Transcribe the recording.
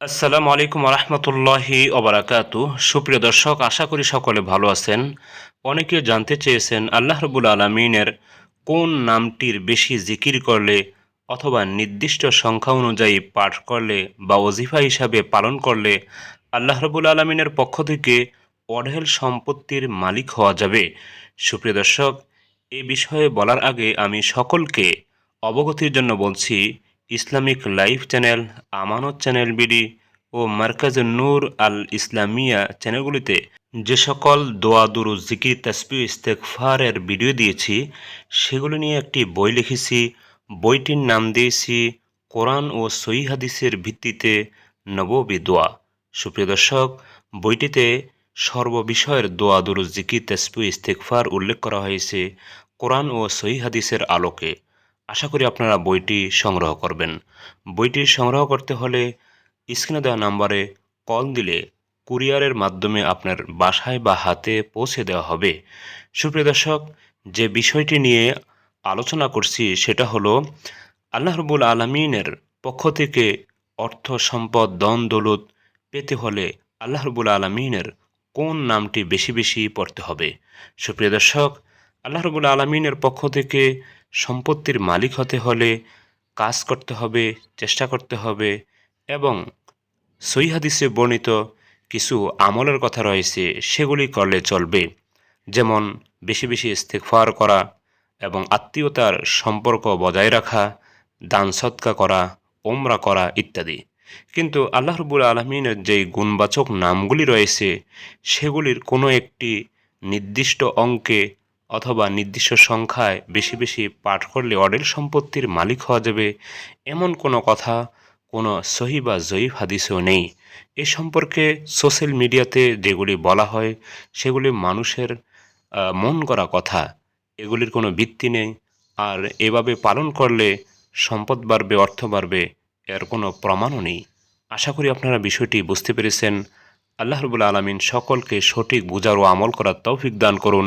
আসসালামু আলাইকুম রহমতুল্লাহি ওবরাকাতু। সুপ্রিয় দর্শক, আশা করি সকলে ভালো আছেন। অনেকে জানতে চেয়েছেন, আল্লাহ রবুল আলমিনের কোন নামটির বেশি জিকির করলে অথবা নির্দিষ্ট সংখ্যা অনুযায়ী পাঠ করলে বা ওজিফা হিসাবে পালন করলে আল্লাহ রবুল আলমিনের পক্ষ থেকে অঢেল সম্পত্তির মালিক হওয়া যাবে? সুপ্রিয় দর্শক, এ বিষয়ে বলার আগে আমি সকলকে অবগতির জন্য বলছি Islamic live channel, Amanat channel BD ও মার্কাজ নূর আল ইসলামিয়া চ্যানেলগুলিতে যে সকল দোয়া, দুরু, জিকির তাসবি ইস্তেকফারের ভিডিও দিয়েছি, সেগুলো নিয়ে একটি বই লিখেছি, বইটির নাম দিয়েছি কোরআন ও সই হাদিসের ভিত্তিতে নববী দোয়া। সুপ্রিয় দর্শক, বইটিতে সর্ববিষয়ের দোয়া, দুরু, জিকির তাসবি ইস্তেকফার উল্লেখ করা হয়েছে কোরআন ও সই হাদিসের আলোকে। আশা করি আপনারা বইটি সংগ্রহ করবেন। বইটি সংগ্রহ করতে হলে স্ক্রিনে দেওয়া নাম্বারে কল দিলে কুরিয়ারের মাধ্যমে আপনার বাসায় বা হাতে পৌঁছে দেওয়া হবে। সুপ্রিয় দর্শক, যে বিষয়টি নিয়ে আলোচনা করছি সেটা হলো, আল্লাহ রবুল আলমিনের পক্ষ থেকে অর্থ সম্পদ দন দৌলত পেতে হলে আল্লাহ রবুল আলমিনের কোন নামটি বেশি বেশি পড়তে হবে? সুপ্রিয় দর্শক, আল্লাহ রবুল আলমিনের পক্ষ থেকে সম্পত্তির মালিক হতে হলে কাজ করতে হবে, চেষ্টা করতে হবে এবং সই হাদিসে বর্ণিত কিছু আমলের কথা রয়েছে, সেগুলি করলে চলবে। যেমন বেশি বেশি ইস্তেকফার করা এবং আত্মীয়তার সম্পর্ক বজায় রাখা, দান সৎকা করা ওমরা করা ইত্যাদি। কিন্তু আল্লাহ রবুল আলমিনের যেই গুণবাচক নামগুলি রয়েছে, সেগুলির কোনো একটি নির্দিষ্ট অঙ্কে অথবা নির্দিষ্ট সংখ্যায় বেশি বেশি পাঠ করলে অডেল সম্পত্তির মালিক হওয়া যাবে। এমন কোনো কথা, কোনো সহি বা জয়ীফ হাদিসেও নেই। এ সম্পর্কে সোশ্যাল মিডিয়াতে যেগুলি বলা হয়, সেগুলি মানুষের মন করা কথা। এগুলির কোনো ভিত্তি নেই। আর এভাবে পালন করলে সম্পদ বাড়বে, অর্থ বাড়বে, এর কোনো প্রমাণও নেই। আশা করি আপনারা বিষয়টি বুঝতে পেরেছেন। আল্লাহ রবুল আলমিন সকলকে সঠিক বুঝার ও আমল করার তৌফিক দান করুন।